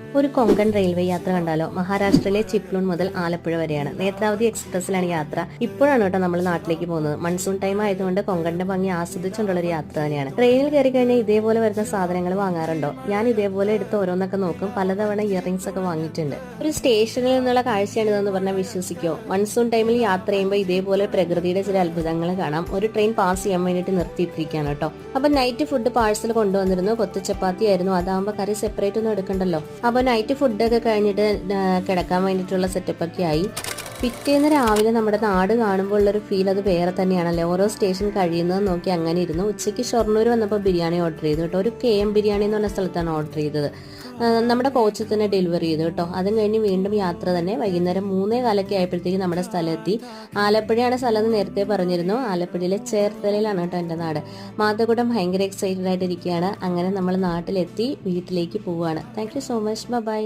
ഒരു കൊങ്കൺ റെയിൽവേ യാത്ര കണ്ടാലോ? മഹാരാഷ്ട്രയിലെ ചിപ്ലൂൺ മുതൽ ആലപ്പുഴ വരെയാണ്. നേത്രാവതി എക്സ്പ്രസിലാണ് യാത്ര. ഇപ്പോഴാണ് കേട്ടോ നമ്മൾ നാട്ടിലേക്ക് പോകുന്നത്. മൺസൂൺ ടൈം ആയതുകൊണ്ട് കൊങ്കണിന്റെ ഭംഗി ആസ്വദിച്ചുകൊണ്ടുള്ള ഒരു യാത്ര തന്നെയാണ്. ട്രെയിനിൽ കയറി കഴിഞ്ഞാൽ ഇതേപോലെ വരുന്ന സാധനങ്ങൾ വാങ്ങാറുണ്ടോ? ഞാൻ ഇതേപോലെ എടുത്ത് ഓരോന്നൊക്കെ നോക്കും. പലതവണ ഇയറിംഗ്സ് ഒക്കെ വാങ്ങിയിട്ടുണ്ട്. ഒരു സ്റ്റേഷനിൽ നിന്നുള്ള കാഴ്ചയാണ് ഇതെന്ന് പറഞ്ഞാൽ വിശ്വസിക്കോ? മൺസൂൺ ടൈമിൽ യാത്ര ചെയ്യുമ്പോൾ ഇതേപോലെ പ്രകൃതിയുടെ ചില അത്ഭുതങ്ങൾ കാണാം. ഒരു ട്രെയിൻ പാസ് ചെയ്യാൻ വേണ്ടിയിട്ട് നിർത്തിയിട്ടിരിക്കുകയാണ് കേട്ടോ. അപ്പൊ നൈറ്റ് ഫുഡ് പാഴ്സൽ കൊണ്ടുവന്നിരുന്നു. കൊത്തു ചപ്പാത്തി ആയിരുന്നു അതാകുമ്പോൾ കറി സെപ്പറേറ്റ് ഒന്നും എടുക്കണ്ടല്ലോ. അപ്പൊ നൈറ്റ് ഫുഡൊക്കെ കഴിഞ്ഞിട്ട് കിടക്കാൻ വേണ്ടിയിട്ടുള്ള സെറ്റപ്പൊക്കെ ആയി. പിറ്റേന്ന് രാവിലെ നമ്മുടെ നാട് കാണുമ്പോൾ ഉള്ളൊരു ഫീൽ അത് വേറെ തന്നെയാണല്ലേ? ഓരോ സ്റ്റേഷൻ കഴിയുന്നത് നോക്കി അങ്ങനെ ഇരുന്നു. ഉച്ചയ്ക്ക് ഷൊർണൂർ വന്നപ്പോൾ ബിരിയാണി ഓർഡർ ചെയ്തു കേട്ടോ. ഒരു കെ എം ബിരിയാണി എന്ന് പറഞ്ഞ സ്ഥലത്താണ് ഓർഡർ ചെയ്തത്. നമ്മുടെ കോച്ച് തന്നെ ഡെലിവറി ചെയ്തു കേട്ടോ. അതും കഴിഞ്ഞ് വീണ്ടും യാത്ര തന്നെ വൈകുന്നേരം മൂന്നേ കാലൊക്കെ ആയപ്പോഴത്തേക്ക് നമ്മുടെ സ്ഥലമെത്തി. ആലപ്പുഴയാണ് സ്ഥലം നേരത്തെ പറഞ്ഞിരുന്നു. ആലപ്പുഴയിലെ ചേർത്തലയിലാണ് കേട്ടോ എന്റെ നാട്. മാതകുടം ഭയങ്കര എക്സൈറ്റഡ് ആയിട്ടിരിക്കുകയാണ്. അങ്ങനെ നമ്മൾ നാട്ടിലെത്തി വീട്ടിലേക്ക് പോവുകയാണ്. Thank so much bye